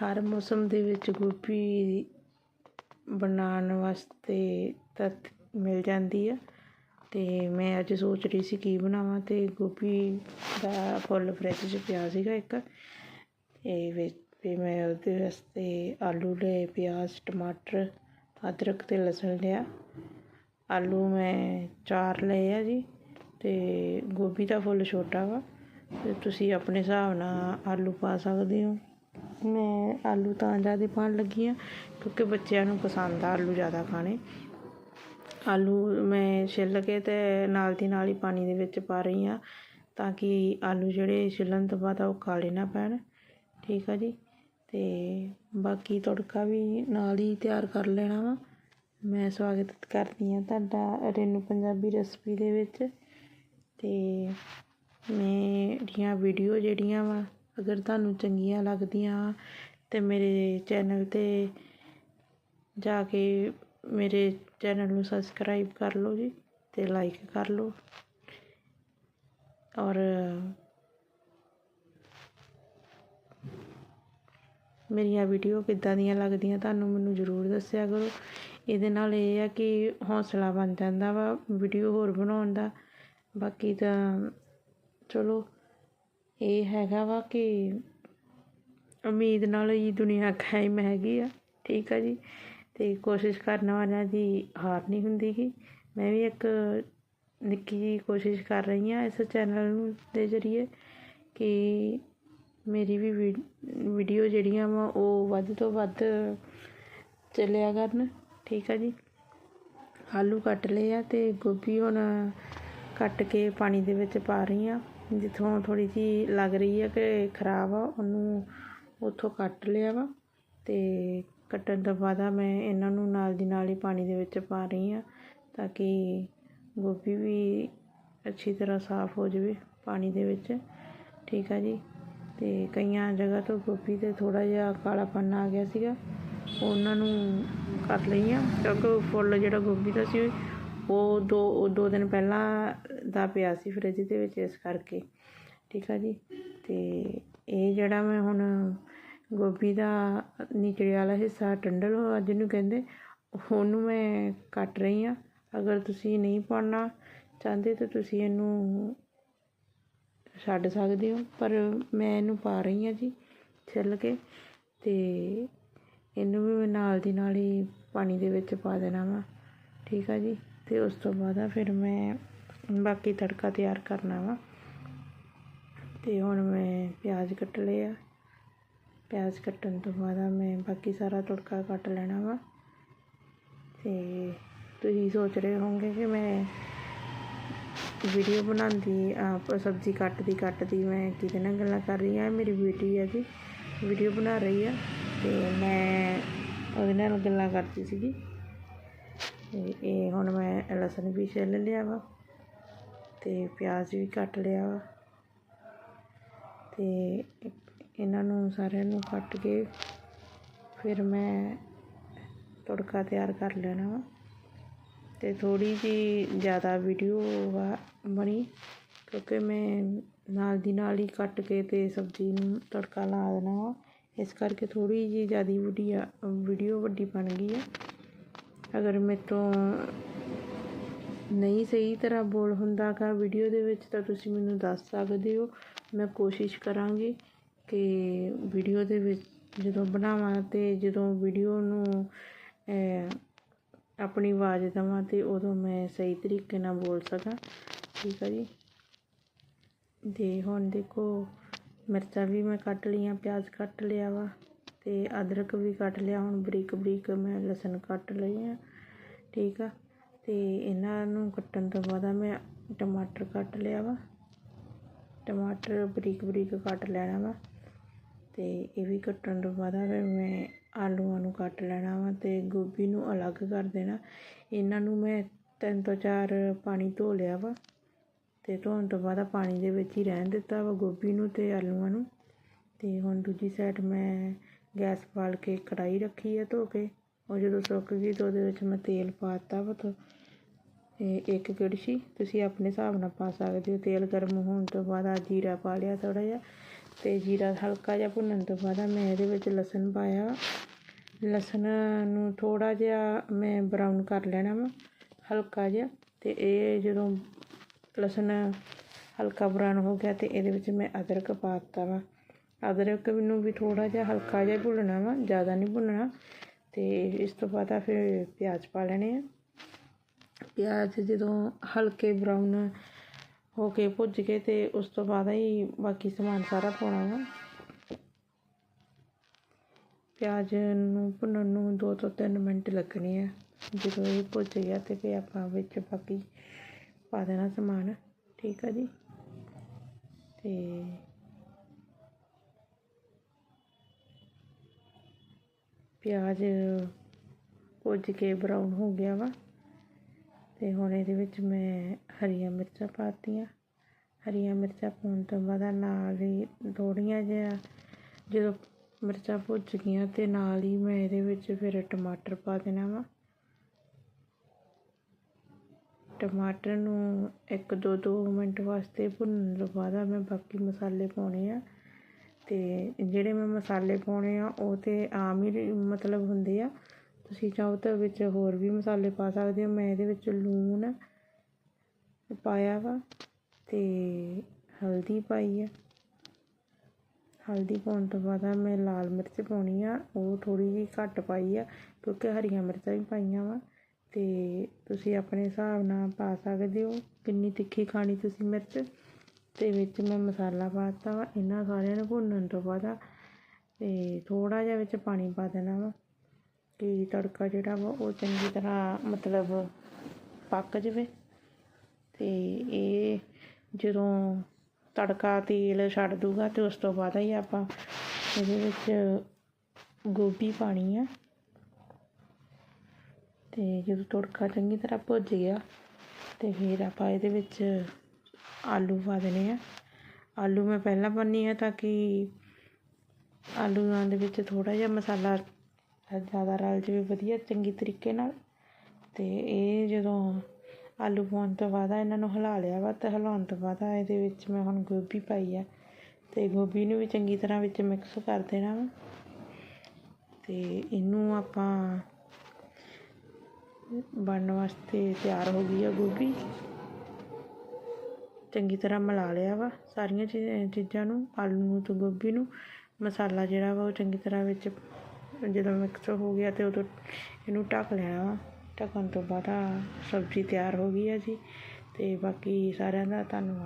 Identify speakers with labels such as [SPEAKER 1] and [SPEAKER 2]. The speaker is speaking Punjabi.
[SPEAKER 1] ਹਰ ਮੌਸਮ ਦੇ ਵਿੱਚ ਗੋਭੀ ਬਣਾਉਣ ਵਾਸਤੇ ਤੱਤ ਮਿਲ ਜਾਂਦੀ ਆ। ਅਤੇ ਮੈਂ ਅੱਜ ਸੋਚ ਰਹੀ ਸੀ ਕੀ ਬਣਾਵਾਂ ਅਤੇ ਗੋਭੀ ਦਾ ਫੁੱਲ ਫਰਿੱਜ 'ਚ ਪਿਆ ਸੀਗਾ ਇੱਕ। ਅਤੇ ਵਿੱਚ ਵੀ ਮੈਂ ਉਹਦੇ ਵਾਸਤੇ ਆਲੂ ਲਏ, ਪਿਆਜ਼, ਟਮਾਟਰ, ਅਦਰਕ ਅਤੇ ਲਸਣ ਲਿਆ। ਆਲੂ ਮੈਂ ਚਾਰ ਲਏ ਆ ਜੀ ਅਤੇ ਗੋਭੀ ਦਾ ਫੁੱਲ ਛੋਟਾ ਵਾ। ਅਤੇ ਤੁਸੀਂ ਆਪਣੇ ਹਿਸਾਬ ਨਾਲ ਆਲੂ ਪਾ ਸਕਦੇ ਹੋ। ਮੈਂ ਆਲੂ ਤਾਂ ਜ਼ਿਆਦਾ ਪਾਉਣ ਲੱਗੀ ਹਾਂ, ਕਿਉਂਕਿ ਬੱਚਿਆਂ ਨੂੰ ਪਸੰਦ ਆ ਆਲੂ ਜ਼ਿਆਦਾ ਖਾਣੇ। ਆਲੂ ਮੈਂ ਛਿੱਲ ਕੇ ਅਤੇ ਨਾਲ ਦੀ ਨਾਲ ਹੀ ਪਾਣੀ ਦੇ ਵਿੱਚ ਪਾ ਰਹੀ ਹਾਂ, ਤਾਂ ਕਿ ਆਲੂ ਜਿਹੜੇ ਛਿੱਲਣ ਤੋਂ ਬਾਅਦ ਉਹ ਕਾਲੇ ਨਾ ਪੈਣ। ਠੀਕ ਆ ਜੀ? ਅਤੇ ਬਾਕੀ ਤੜਕਾ ਵੀ ਨਾਲ ਹੀ ਤਿਆਰ ਕਰ ਲੈਣਾ ਵਾ। ਮੈਂ ਸਵਾਗਤ ਕਰਦੀ ਹਾਂ ਤੁਹਾਡਾ ਰੇਨੂ ਪੰਜਾਬੀ ਰੈਸਪੀ ਦੇ ਵਿੱਚ। ਅਤੇ ਮੇਰੀਆਂ ਵੀਡੀਓ ਜਿਹੜੀਆਂ ਵਾ ਅਗਰ ਤੁਹਾਨੂੰ ਚੰਗੀਆਂ ਲੱਗਦੀਆਂ ਤਾਂ ਮੇਰੇ ਚੈਨਲ 'ਤੇ ਜਾ ਕੇ ਮੇਰੇ ਚੈਨਲ ਨੂੰ ਸਬਸਕ੍ਰਾਈਬ ਕਰ ਲਓ ਜੀ ਅਤੇ ਲਾਈਕ ਕਰ ਲਓ। ਔਰ ਮੇਰੀਆਂ ਵੀਡੀਓ ਕਿੱਦਾਂ ਦੀਆਂ ਲੱਗਦੀਆਂ ਤੁਹਾਨੂੰ ਮੈਨੂੰ ਜ਼ਰੂਰ ਦੱਸਿਆ ਕਰੋ। ਇਹਦੇ ਨਾਲ ਇਹ ਆ ਕਿ ਹੌਸਲਾ ਬਣ ਜਾਂਦਾ ਵਾ ਵੀਡੀਓ ਹੋਰ ਬਣਾਉਣ ਦਾ। ਬਾਕੀ ਤਾਂ ਚਲੋ ਇਹ ਹੈਗਾ ਵਾ ਕਿ ਉਮੀਦ ਨਾਲ ਹੀ ਦੁਨੀਆ ਕਾਇਮ ਹੈਗੀ ਆ, ਠੀਕ ਆ ਜੀ। ਅਤੇ ਕੋਸ਼ਿਸ਼ ਕਰਨ ਵਾਲਿਆਂ ਦੀ ਹਾਰ ਨਹੀਂ ਹੁੰਦੀ ਗੀ। ਮੈਂ ਵੀ ਇੱਕ ਨਿੱਕੀ ਜਿਹੀ ਕੋਸ਼ਿਸ਼ ਕਰ ਰਹੀ ਹਾਂ ਇਸ ਚੈਨਲ ਨੂੰ ਦੇ ਜ਼ਰੀਏ ਕਿ ਮੇਰੀ ਵੀ ਵੀਡੀਓ ਜਿਹੜੀਆਂ ਵਾ ਉਹ ਵੱਧ ਤੋਂ ਵੱਧ ਚੱਲਿਆ ਕਰਨ, ਠੀਕ ਆ ਜੀ। ਆਲੂ ਕੱਟ ਲਏ ਆ ਅਤੇ ਗੋਭੀ ਹੁਣ ਕੱਟ ਕੇ ਪਾਣੀ ਦੇ ਵਿੱਚ ਪਾ ਰਹੀ ਹਾਂ। ਜਿੱਥੋਂ ਥੋੜ੍ਹੀ ਜਿਹੀ ਲੱਗ ਰਹੀ ਹੈ ਕਿ ਖਰਾਬ ਆ, ਉਹਨੂੰ ਉੱਥੋਂ ਕੱਟ ਲਿਆ ਵਾ ਅਤੇ ਕੱਟਣ ਤੋਂ ਬਾਅਦ ਮੈਂ ਇਹਨਾਂ ਨੂੰ ਨਾਲ ਦੀ ਨਾਲ ਹੀ ਪਾਣੀ ਦੇ ਵਿੱਚ ਪਾ ਰਹੀ ਹਾਂ ਤਾਂ ਕਿ ਗੋਭੀ ਵੀ ਅੱਛੀ ਤਰ੍ਹਾਂ ਸਾਫ਼ ਹੋ ਜਾਵੇ ਪਾਣੀ ਦੇ ਵਿੱਚ। ਠੀਕ ਆ ਜੀ? ਅਤੇ ਕਈਆਂ ਜਗ੍ਹਾ ਤੋਂ ਗੋਭੀ 'ਤੇ ਥੋੜ੍ਹਾ ਜਿਹਾ ਕਾਲਾਪਨ ਆ ਗਿਆ ਸੀਗਾ, ਉਹਨਾਂ ਨੂੰ ਕਰ ਲਈ ਆ। ਕਿਉਂਕਿ ਫੁੱਲ ਜਿਹੜਾ ਗੋਭੀ ਦਾ ਸੀ ਉਹ ਦੋ ਦੋ ਦਿਨ ਪਹਿਲਾਂ ਦਾ ਪਿਆ ਸੀ ਫਰਿੱਜ ਦੇ ਵਿੱਚ ਇਸ ਕਰਕੇ। ਠੀਕ ਆ ਜੀ? ਅਤੇ ਇਹ ਜਿਹੜਾ ਮੈਂ ਹੁਣ ਗੋਭੀ ਦਾ ਨਿਚਲੇ ਵਾਲਾ ਹਿੱਸਾ ਟੰਡਲ ਜਿਹਨੂੰ ਕਹਿੰਦੇ, ਉਹਨੂੰ ਮੈਂ ਕੱਟ ਰਹੀ ਹਾਂ। ਅਗਰ ਤੁਸੀਂ ਨਹੀਂ ਪਾਉਣਾ ਚਾਹੁੰਦੇ ਤਾਂ ਤੁਸੀਂ ਇਹਨੂੰ ਛੱਡ ਸਕਦੇ ਹੋ, ਪਰ ਮੈਂ ਇਹਨੂੰ ਪਾ ਰਹੀ ਹਾਂ ਜੀ ਛਿੱਲ ਕੇ। ਅਤੇ ਇਹਨੂੰ ਵੀ ਮੈਂ ਨਾਲ ਦੀ ਨਾਲ ਹੀ ਪਾਣੀ ਦੇ ਵਿੱਚ ਪਾ ਦੇਣਾ ਵਾ। ਠੀਕ ਆ ਜੀ? ਅਤੇ ਉਸ ਤੋਂ ਬਾਅਦ ਫਿਰ ਮੈਂ ਬਾਕੀ ਤੜਕਾ ਤਿਆਰ ਕਰਨਾ ਵਾ। ਅਤੇ ਹੁਣ ਮੈਂ ਪਿਆਜ਼ ਕੱਟ ਲਏ ਆ। ਪਿਆਜ਼ ਕੱਟਣ ਤੋਂ ਬਾਅਦ ਮੈਂ ਬਾਕੀ ਸਾਰਾ ਤੜਕਾ ਕੱਟ ਲੈਣਾ ਵਾ। ਅਤੇ ਤੁਸੀਂ ਸੋਚ ਰਹੇ ਹੋਵੋਗੇ ਕਿ ਮੈਂ ਵੀਡੀਓ ਬਣਾਉਂਦੀ, ਆਪ ਸਬਜ਼ੀ ਕੱਟਦੀ ਕੱਟਦੀ ਮੈਂ ਕਿਹਦੇ ਨਾਲ ਗੱਲਾਂ ਕਰ ਰਹੀ ਹਾਂ ਮੇਰੀ ਬੇਟੀ ਹੈ ਜੀ, ਵੀਡੀਓ ਬਣਾ ਰਹੀ ਆ। ਅਤੇ ਮੈਂ ਉਹਦੇ ਨਾਲ ਗੱਲਾਂ ਕਰਦੀ ਸੀਗੀ। ਅਤੇ ਇਹ ਹੁਣ ਮੈਂ ਲਸਣ ਵੀ ਛਿੱਲ ਲਿਆ ਵਾ ਅਤੇ ਪਿਆਜ਼ ਵੀ ਕੱਟ ਲਿਆ ਵਾ ਅਤੇ ਇਹਨਾਂ ਨੂੰ ਸਾਰਿਆਂ ਨੂੰ ਕੱਟ ਕੇ ਫਿਰ ਮੈਂ ਤੜਕਾ ਤਿਆਰ ਕਰ ਲੈਣਾ ਵਾ ਅਤੇ ਥੋੜ੍ਹੀ ਜਿਹੀ ਜ਼ਿਆਦਾ ਵੀਡੀਓ ਵਾ ਬਣੀ ਕਿਉਂਕਿ ਮੈਂ ਨਾਲ ਦੀ ਨਾਲ ਹੀ ਕੱਟ ਕੇ ਅਤੇ ਸਬਜ਼ੀ ਨੂੰ ਤੜਕਾ ਲਾ ਦੇਣਾ ਵਾ। ਇਸ ਕਰਕੇ ਥੋੜ੍ਹੀ ਜਿਹੀ ਜ਼ਿਆਦਾ ਵੀਡੀਆ ਵੀਡੀਓ ਵੱਡੀ ਬਣ ਗਈ ਆ। ਅਗਰ ਮੇਰੇ ਤੋਂ ਨਹੀਂ ਸਹੀ ਤਰ੍ਹਾਂ ਬੋਲ ਹੁੰਦਾ ਗਾ ਵੀਡੀਓ ਦੇ ਵਿੱਚ, ਤਾਂ ਤੁਸੀਂ ਮੈਨੂੰ ਦੱਸ ਸਕਦੇ ਹੋ। ਮੈਂ ਕੋਸ਼ਿਸ਼ ਕਰਾਂਗੀ ਕਿ ਵੀਡੀਓ ਦੇ ਵਿੱਚ ਜਦੋਂ ਬਣਾਵਾਂ ਅਤੇ ਜਦੋਂ ਵੀਡੀਓ ਨੂੰ ਆਪਣੀ ਆਵਾਜ਼ ਦੇਵਾਂ ਅਤੇ ਉਦੋਂ ਮੈਂ ਸਹੀ ਤਰੀਕੇ ਨਾਲ ਬੋਲ ਸਕਾਂ। ਠੀਕ ਆ ਜੀ? ਅਤੇ ਹੁਣ ਦੇਖੋ, ਮਿਰਚਾਂ ਵੀ ਮੈਂ ਕੱਟ ਲਈਆਂ, ਪਿਆਜ਼ ਕੱਟ ਲਿਆ ਵਾ। ਅਤੇ ਅਦਰਕ ਵੀ ਕੱਟ ਲਿਆ, ਹੁਣ ਬਰੀਕ ਬਰੀਕ ਮੈਂ ਲਸਣ ਕੱਟ ਲਈ ਆ, ਠੀਕ ਆ। ਅਤੇ ਇਹਨਾਂ ਨੂੰ ਕੱਟਣ ਤੋਂ ਬਾਅਦ ਮੈਂ ਟਮਾਟਰ ਕੱਟ ਲਿਆ ਵਾ, ਟਮਾਟਰ ਬਰੀਕ ਬਰੀਕ ਕੱਟ ਲੈਣਾ ਵਾ। ਅਤੇ ਇਹ ਵੀ ਕੱਟਣ ਤੋਂ ਬਾਅਦ ਫਿਰ ਮੈਂ ਆਲੂਆਂ ਨੂੰ ਕੱਟ ਲੈਣਾ ਵਾ ਅਤੇ ਗੋਭੀ ਨੂੰ ਅਲੱਗ ਕਰ ਦੇਣਾ। ਇਹਨਾਂ ਨੂੰ ਮੈਂ ਤਿੰਨ ਤੋਂ ਚਾਰ ਪਾਣੀ ਧੋ ਲਿਆ ਵਾ ਅਤੇ ਧੋਣ ਤੋਂ ਬਾਅਦ ਪਾਣੀ ਦੇ ਵਿੱਚ ਹੀ ਰਹਿਣ ਦਿੱਤਾ ਵਾ ਗੋਭੀ ਨੂੰ ਅਤੇ ਆਲੂਆਂ ਨੂੰ। ਅਤੇ ਹੁਣ ਦੂਜੀ ਸਾਈਡ ਮੈਂ ਗੈਸ ਬਾਲ ਕੇ ਕੜਾਹੀ ਰੱਖੀ ਆ ਧੋ ਕੇ। ਉਹ ਜਦੋਂ ਸੁੱਕ ਗਈ ਤਾਂ ਉਹਦੇ ਵਿੱਚ ਮੈਂ ਤੇਲ ਪਾ ਦਿੱਤਾ ਵਾ ਥੋ ਇਹ ਇੱਕ ਕੜਛੀ ਤੁਸੀਂ ਆਪਣੇ ਹਿਸਾਬ ਨਾਲ ਪਾ ਸਕਦੇ ਹੋ। ਤੇਲ ਗਰਮ ਹੋਣ ਤੋਂ ਬਾਅਦ ਆ ਜੀਰਾ ਪਾ ਲਿਆ ਥੋੜ੍ਹਾ ਜਿਹਾ ਅਤੇ ਜੀਰਾ ਹਲਕਾ ਜਿਹਾ ਭੁੰਨਣ ਤੋਂ ਬਾਅਦ ਮੈਂ ਇਹਦੇ ਵਿੱਚ ਲਸਣ ਪਾਇਆ। ਲਸਣ ਨੂੰ ਥੋੜ੍ਹਾ ਜਿਹਾ ਮੈਂ ਬਰਾਊਨ ਕਰ ਲੈਣਾ ਵਾ, ਹਲਕਾ ਜਿਹਾ। ਅਤੇ ਇਹ ਜਦੋਂ ਲਸਣ ਹਲਕਾ ਬਰਾਊਨ ਹੋ ਗਿਆ ਤੇ ਇਹਦੇ ਵਿੱਚ ਮੈਂ ਅਦਰਕ ਪਾ ਦਿੱਤਾ ਵਾ। ਅਦਰਕ ਨੂੰ ਵੀ ਥੋੜ੍ਹਾ ਜਿਹਾ ਹਲਕਾ ਜਿਹਾ ਭੁੰਨਣਾ ਵਾ, ਜ਼ਿਆਦਾ ਨਹੀਂ ਭੁੰਨਣਾ। ਅਤੇ ਇਸ ਤੋਂ ਬਾਅਦ ਆ ਫਿਰ ਪਿਆਜ਼ ਪਾ ਲੈਣੇ ਆ। ਪਿਆਜ਼ ਜਦੋਂ ਹਲਕੇ ਬਰਾਊਨ ਹੋ ਕੇ ਭੁੱਜ ਗਏ ਤੇ ਉਸ ਤੋਂ ਬਾਅਦ ਹੀ ਬਾਕੀ ਸਮਾਨ ਸਾਰਾ ਪਾਉਣਾ ਵਾ। ਪਿਆਜ਼ ਨੂੰ ਭੁੰਨਣ ਨੂੰ ਦੋ ਤੋਂ ਤਿੰਨ ਮਿੰਟ ਲੱਗਣੇ ਆ। ਜਦੋਂ ਇਹ ਭੁੱਜ ਗਿਆ ਤੇ ਫਿਰ ਆਪਾਂ ਵਿੱਚ ਬਾਕੀ ਪਾ ਦੇਣਾ ਸਮਾਨ, ਠੀਕ ਆ ਜੀ? ਤੇ ਪਿਆਜ਼ ਭੁੱਜ ਕੇ ਬਰਾਊਨ ਹੋ ਗਿਆ ਵਾ। ਤੇ ਹੁਣ ਇਹਦੇ ਵਿੱਚ ਮੈਂ ਹਰੀਆਂ ਮਿਰਚਾਂ ਪਾਤੀਆਂ। ਹਰੀਆਂ ਮਿਰਚਾਂ ਪਾਉਣ ਤੋਂ ਬਾਅਦ ਨਾਲ ਹੀ ਥੋੜ੍ਹੀਆਂ ਜਿਹਾ ਜਦੋਂ ਮਿਰਚਾਂ ਭੁੱਜ ਗਈਆਂ ਤੇ ਨਾਲ ਹੀ ਮੈਂ ਇਹਦੇ ਵਿੱਚ ਫਿਰ ਟਮਾਟਰ ਪਾ ਦੇਣਾ ਵਾ। ਟਮਾਟਰ ਨੂੰ ਇੱਕ ਦੋ ਦੋ ਮਿੰਟ ਵਾਸਤੇ ਭੁੰਨਣ ਤੋਂ ਬਾਅਦ ਮੈਂ ਬਾਕੀ ਮਸਾਲੇ ਪਾਉਣੇ ਆ। ਅਤੇ ਜਿਹੜੇ ਮੈਂ ਮਸਾਲੇ ਪਾਉਣੇ ਆ, ਉਹ ਤਾਂ ਆਮ ਹੀ ਮਤਲਬ ਹੁੰਦੇ ਆ। ਤੁਸੀਂ ਚਾਹੋ ਤਾਂ ਵਿੱਚ ਹੋਰ ਵੀ ਮਸਾਲੇ ਪਾ ਸਕਦੇ ਹੋ। ਮੈਂ ਇਹਦੇ ਵਿੱਚ ਲੂਣ ਪਾਇਆ ਵਾ ਅਤੇ ਹਲਦੀ ਪਾਈ ਆ। ਹਲਦੀ ਪਾਉਣ ਤੋਂ ਬਾਅਦ ਮੈਂ ਲਾਲ ਮਿਰਚ ਪਾਉਣੀ ਆ। ਉਹ ਥੋੜ੍ਹੀ ਜਿਹੀ ਘੱਟ ਪਾਈ ਆ, ਕਿਉਂਕਿ ਹਰੀਆਂ ਮਿਰਚਾਂ ਵੀ ਪਾਈਆਂ ਵਾ। ਅਤੇ ਤੁਸੀਂ ਆਪਣੇ ਹਿਸਾਬ ਨਾਲ ਪਾ ਸਕਦੇ ਹੋ। ਕਿੰਨੀ ਤਿੱਖੀ ਖਾਣੀ ਤੁਸੀਂ ਮਿਰਚ। ਤੇ ਵਿੱਚ ਮੈਂ ਮਸਾਲਾ ਪਾ ਦਿੱਤਾ ਵਾ, ਇਹਨਾਂ ਸਾਰਿਆਂ ਨੂੰ ਭੁੰਨਣ ਤੋਂ ਬਾਅਦ ਅਤੇ ਥੋੜ੍ਹਾ ਜਿਹਾ ਵਿੱਚ ਪਾਣੀ ਪਾ ਦੇਣਾ ਵਾ, ਕਿ ਤੜਕਾ ਜਿਹੜਾ ਵਾ ਉਹ ਚੰਗੀ ਤਰ੍ਹਾਂ ਮਤਲਬ ਪੱਕ ਜਾਵੇ। ਅਤੇ ਇਹ ਜਦੋਂ ਤੜਕਾ ਤੇਲ ਛੱਡ ਦੂਗਾ ਅਤੇ ਉਸ ਤੋਂ ਬਾਅਦ ਹੀ ਆਪਾਂ ਇਹਦੇ ਵਿੱਚ ਗੋਭੀ ਪਾਣੀ ਆ। ਅਤੇ ਜਦੋਂ ਤੜਕਾ ਚੰਗੀ ਤਰ੍ਹਾਂ ਭੁੱਜ ਗਿਆ, ਤੇ ਫਿਰ ਆਪਾਂ ਇਹਦੇ ਵਿੱਚ ਆਲੂ ਪਾ ਦੇਣੇ ਆ। ਆਲੂ ਮੈਂ ਪਹਿਲਾਂ ਪਾਉਂਦੀ ਹਾਂ ਤਾਂ ਕਿ ਆਲੂਆਂ ਦੇ ਵਿੱਚ ਥੋੜ੍ਹਾ ਜਿਹਾ ਮਸਾਲਾ ਜ਼ਿਆਦਾ ਰਲ ਜਾਵੇ ਵਧੀਆ ਚੰਗੀ ਤਰੀਕੇ ਨਾਲ। ਅਤੇ ਇਹ ਜਦੋਂ ਆਲੂ ਪਾਉਣ ਤੋਂ ਬਾਅਦ ਇਹਨਾਂ ਨੂੰ ਹਿਲਾ ਲਿਆ ਵਾ ਅਤੇ ਹਿਲਾਉਣ ਤੋਂ ਬਾਅਦ ਇਹਦੇ ਵਿੱਚ ਮੈਂ ਹੁਣ ਗੋਭੀ ਪਾਈ ਆ। ਅਤੇ ਗੋਭੀ ਨੂੰ ਵੀ ਚੰਗੀ ਤਰ੍ਹਾਂ ਵਿੱਚ ਮਿਕਸ ਕਰ ਦੇਣਾ ਵਾ। ਅਤੇ ਇਹਨੂੰ ਆਪਾਂ ਬਣਨ ਵਾਸਤੇ ਤਿਆਰ ਹੋ ਗਈ ਆ ਗੋਭੀ। ਚੰਗੀ ਤਰ੍ਹਾਂ ਮਿਲਾ ਲਿਆ ਵਾ ਸਾਰੀਆਂ ਚੀਜ਼ਾਂ ਨੂੰ, ਆਲੂ ਨੂੰ ਅਤੇ ਗੋਭੀ ਨੂੰ, ਮਸਾਲਾ ਜਿਹੜਾ ਵਾ ਉਹ ਚੰਗੀ ਤਰ੍ਹਾਂ ਵਿੱਚ ਜਦੋਂ ਮਿਕਸ ਹੋ ਗਿਆ ਤੇ ਉਦੋਂ ਇਹਨੂੰ ਢੱਕ ਲੈਣਾ ਵਾ। ਢੱਕਣ ਤੋਂ ਬਾਅਦ ਆਹ ਸਬਜ਼ੀ ਤਿਆਰ ਹੋ ਗਈ ਹੈ ਜੀ ਅਤੇ ਬਾਕੀ ਸਾਰਿਆਂ ਦਾ ਧੰਨਵਾਦ।